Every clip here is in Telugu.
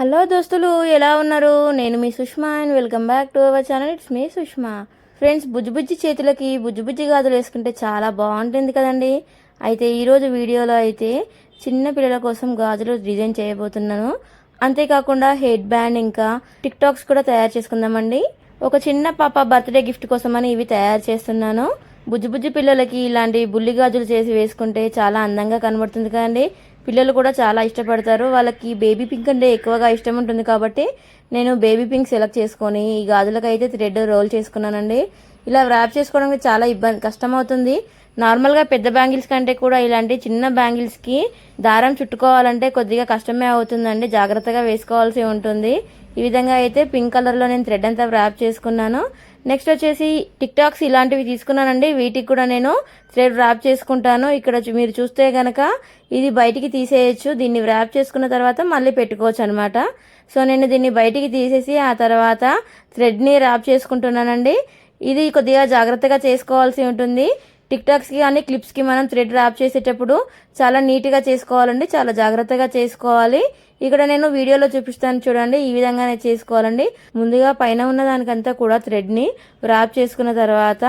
హలో దోస్తులు ఎలా ఉన్నారు? నేను మీ Sushma and welcome back to our channel. It's me Sushma. Friends బుజ్జిబుజ్జి చేతులకి బుజ్జిబుజ్జి గాజులు వేసుకుంటే చాలా బాగుంటుంది కదండి. అయితే ఈరోజు వీడియోలో అయితే చిన్న పిల్లల కోసం గాజులు డిజైన్ చేయబోతున్నాను. అంతేకాకుండా హెడ్ బ్యాండ్ ఇంకా టిక్ టాక్స్ కూడా తయారు చేసుకుందామండి. ఒక చిన్న పాప బర్త్డే గిఫ్ట్ కోసమని ఇవి తయారు చేస్తున్నాను. బుజ్జి బుజ్జి పిల్లలకి ఇలాంటి బుల్లి గాజులు చేసి వేసుకుంటే చాలా అందంగా కనబడుతుంది కదండి. పిల్లలు కూడా చాలా ఇష్టపడతారు. వాళ్ళకి బేబీ పింక్ అంటే ఎక్కువగా ఇష్టం ఉంటుంది కాబట్టి నేను బేబీ పింక్ సెలెక్ట్ చేసుకొని ఈ గాజులకు అయితే థ్రెడ్ రోల్ చేసుకున్నానండి. ఇలా ర్యాప్ చేసుకోవడానికి చాలా ఇబ్బంది కష్టం అవుతుంది. నార్మల్గా పెద్ద బ్యాంగిల్స్ కంటే కూడా ఇలాంటి చిన్న బ్యాంగిల్స్కి దారం చుట్టుకోవాలంటే కొద్దిగా కష్టమే అవుతుందండి. జాగ్రత్తగా వేసుకోవాల్సి ఉంటుంది. ఈ విధంగా అయితే పింక్ కలర్లో నేను థ్రెడ్ అంతా ర్యాప్ చేసుకున్నాను. నెక్స్ట్ వచ్చేసి టిక్ టాక్స్ ఇలాంటివి తీసుకున్నానండి. వీటికి కూడా నేను థ్రెడ్ ర్యాప్ చేసుకుంటాను. ఇక్కడ మీరు చూస్తే కనుక ఇది బయటికి తీసేయచ్చు. దీన్ని ర్యాప్ చేసుకున్న తర్వాత మళ్ళీ పెట్టుకోవచ్చు అనమాట సో నేను దీన్ని బయటికి తీసేసి ఆ తర్వాత థ్రెడ్ని ర్యాప్ చేసుకుంటున్నానండి. ఇది కొద్దిగా జాగ్రత్తగా చేసుకోవాల్సి ఉంటుంది. టిక్ టాక్స్కి కానీ క్లిప్స్కి మనం థ్రెడ్ ర్యాప్ చేసేటప్పుడు చాలా నీట్గా చేసుకోవాలండి. చాలా జాగ్రత్తగా చేసుకోవాలి. ఇక్కడ నేను వీడియోలో చూపిస్తాను చూడండి. ఈ విధంగానే చేసుకోవాలండి. ముందుగా పైన ఉన్న దానికంతా కూడా థ్రెడ్ని ర్యాప్ చేసుకున్న తర్వాత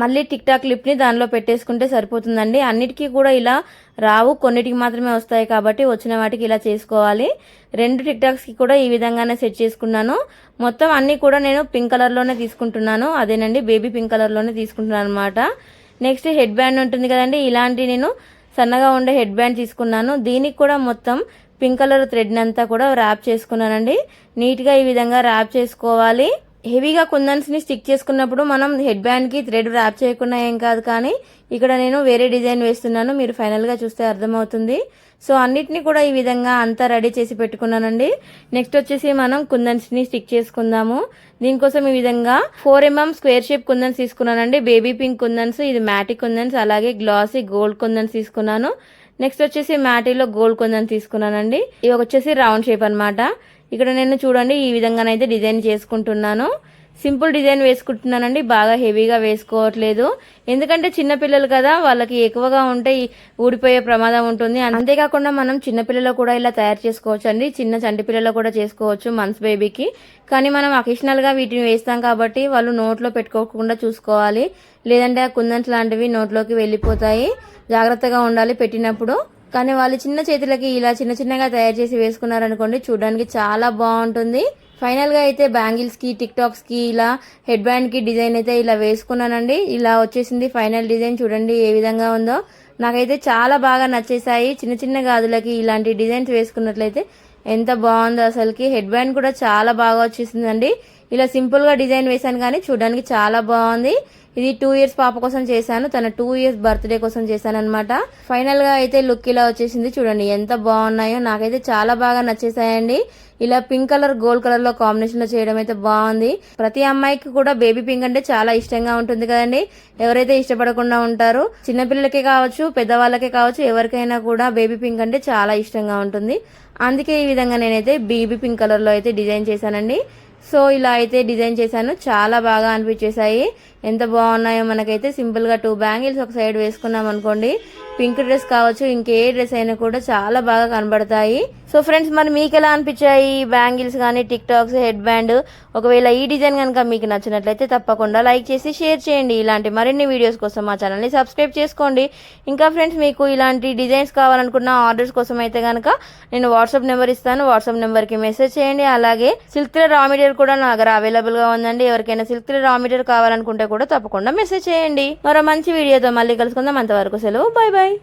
మళ్ళీ టిక్ టాక్ క్లిప్ని దానిలో పెట్టేసుకుంటే సరిపోతుందండి. అన్నిటికీ కూడా ఇలా రావు. కొన్నిటికి మాత్రమే వస్తాయి కాబట్టి వచ్చిన వాటికి ఇలా చేసుకోవాలి. రెండు టిక్ టాక్స్కి కూడా ఈ విధంగానే సెట్ చేసుకున్నాను. మొత్తం అన్నీ కూడా నేను పింక్ కలర్లోనే తీసుకుంటున్నాను. అదేనండి బేబీ పింక్ కలర్లోనే తీసుకుంటున్నాను అనమాట నెక్స్ట్ హెడ్ బ్యాండ్ ఉంటుంది కదండి ఇలాంటి నేను సన్నగా ఉండే హెడ్ బ్యాండ్ తీసుకున్నాను. దీనికి కూడా మొత్తం పింక్ కలర్ థ్రెడ్ అంతా కూడా ర్యాప్ చేసుకున్నానండి. నీట్గా ఈ విధంగా ర్యాప్ చేసుకోవాలి. హెవీగా కుందన్స్ని స్టిక్ చేసుకున్నప్పుడు మనం హెడ్ బ్యాండ్కి థ్రెడ్ ర్యాప్ చేయకుండా ఏం కాదు కానీ ఇక్కడ నేను వేరే డిజైన్ వేస్తున్నాను మీరు ఫైనల్గా చూస్తే అర్థమవుతుంది. సో అన్నిటిని కూడా ఈ విధంగా అంతా రెడీ చేసి పెట్టుకున్నానండి. నెక్స్ట్ వచ్చేసి మనం కుందన్స్ని స్టిక్ చేసుకుందాము. దీనికోసం ఈ విధంగా ఫోర్ ఎంఎం స్క్వేర్ షేప్ కుందన్స్ తీసుకున్నానండి. బేబీ పింక్ కుందన్స్ ఇది మ్యాటిక్ కుందన్స్ అలాగే గ్లాసీ గోల్డ్ కుందన్స్ తీసుకున్నాను. నెక్స్ట్ వచ్చేసి మ్యాటీలో గోల్డ్ కుందన్ తీసుకున్నానండి. ఇవి వచ్చేసి రౌండ్ షేప్ అన్నమాట. ఇక్కడ నేను చూడండి ఈ విధంగానైతే డిజైన్ చేసుకుంటున్నాను. సింపుల్ డిజైన్ వేసుకుంటున్నానండి బాగా హెవీగా వేసుకోవట్లేదు. ఎందుకంటే చిన్నపిల్లలు కదా వాళ్ళకి ఎక్కువగా ఉంటే ఊడిపోయే ప్రమాదం ఉంటుంది. అంతేకాకుండా మనం చిన్నపిల్లలు కూడా ఇలా తయారు చేసుకోవచ్చు అండి చిన్న చంటి పిల్లలు కూడా చేసుకోవచ్చు మంత్స్ బేబీకి. కానీ మనం అకేషనల్గా వీటిని వేస్తాం కాబట్టి వాళ్ళు నోట్లో పెట్టుకోకుండా చూసుకోవాలి. లేదంటే ఆ కుందన్స్ లాంటివి నోట్లోకి వెళ్ళిపోతాయి. జాగ్రత్తగా ఉండాలి పెట్టినప్పుడు. కానీ వాళ్ళు చిన్న చేతులకి ఇలా చిన్న చిన్నగా తయారు చేసి వేసుకున్నారనుకోండి చూడడానికి చాలా బాగుంటుంది. ఫైనల్గా అయితే బ్యాంగిల్స్కి టిక్ టాక్స్కి ఇలా హెడ్ బ్యాండ్కి డిజైన్ అయితే ఇలా వేసుకున్నానండి. ఇలా వచ్చేసింది ఫైనల్ డిజైన్. చూడండి ఏ విధంగా ఉందో. నాకైతే చాలా బాగా నచ్చేసాయి చిన్న చిన్న గాజులకి ఇలాంటి డిజైన్స్ వేసుకున్నట్లయితే ఎంత బాగుందో అసలుకి. హెడ్ బ్యాండ్ కూడా చాలా బాగా వచ్చేసిందండి. ఇలా సింపుల్గా డిజైన్ వేశాను కానీ చూడడానికి చాలా బాగుంది. ఇది టూ ఇయర్స్ పాప కోసం చేశాను తన టూ ఇయర్స్ బర్త్డే కోసం చేశాను అనమాట ఫైనల్గా అయితే లుక్ ఇలా వచ్చేసింది చూడండి ఎంత బాగున్నాయో. నాకైతే చాలా బాగా నచ్చేసాయండి. ఇలా పింక్ కలర్ గోల్డ్ కలర్లో కాంబినేషన్లో చేయడం అయితే బాగుంది. ప్రతి అమ్మాయికి కూడా బేబీ పింక్ అంటే చాలా ఇష్టంగా ఉంటుంది కదండి. ఎవరైతే ఇష్టపడకుండా ఉంటారో చిన్నపిల్లలకే కావచ్చు పెద్దవాళ్ళకే కావచ్చు ఎవరికైనా కూడా బేబీ పింక్ అంటే చాలా ఇష్టంగా ఉంటుంది. అందుకే ఈ విధంగా నేనైతే బేబీ పింక్ కలర్లో అయితే డిజైన్ చేశానండి. సో ఇలా అయితే డిజైన్ చేశాను. చాలా బాగా అనిపించేసాయి ఎంత బాగున్నాయో మనకైతే సింపుల్గా టూ బ్యాంగిల్స్ ఒక సైడ్ వేసుకున్నాం అనుకోండి. పింక్ డ్రెస్ కావచ్చు ఇంకే డ్రెస్ అయినా కూడా చాలా బాగా కనబడతాయి. సో ఫ్రెండ్స్ మరి మీకు ఎలా అనిపించాయి బ్యాంగిల్స్ కానీ టిక్ టాక్స్ హెడ్ బ్యాండ్ ఒకవేళ ఈ డిజైన్ కనుక మీకు నచ్చినట్లయితే తప్పకుండా లైక్ చేసి షేర్ చేయండి. ఇలాంటి మరిన్ని వీడియోస్ కోసం మా ఛానల్ని సబ్స్క్రైబ్ చేసుకోండి. ఇంకా ఫ్రెండ్స్ మీకు ఇలాంటి డిజైన్స్ కావాలనుకున్న ఆర్డర్స్ కోసం అయితే కనుక నేను వాట్సాప్ నెంబర్ ఇస్తాను. వాట్సాప్ నెంబర్కి మెసేజ్ చేయండి. అలాగే సిల్క్ రా మెటీరియల్ కూడా నా దగ్గర అవైలబుల్గా ఉందండి. ఎవరికైనా సిల్క్ రా మెటీరియల్ కావాలనుకుంటే కూడా తప్పకుండా మెసేజ్ చేయండి. మరో మంచి వీడియోతో మళ్ళీ కలుసుకుందాం. అంతవరకు సెలవు. Bye bye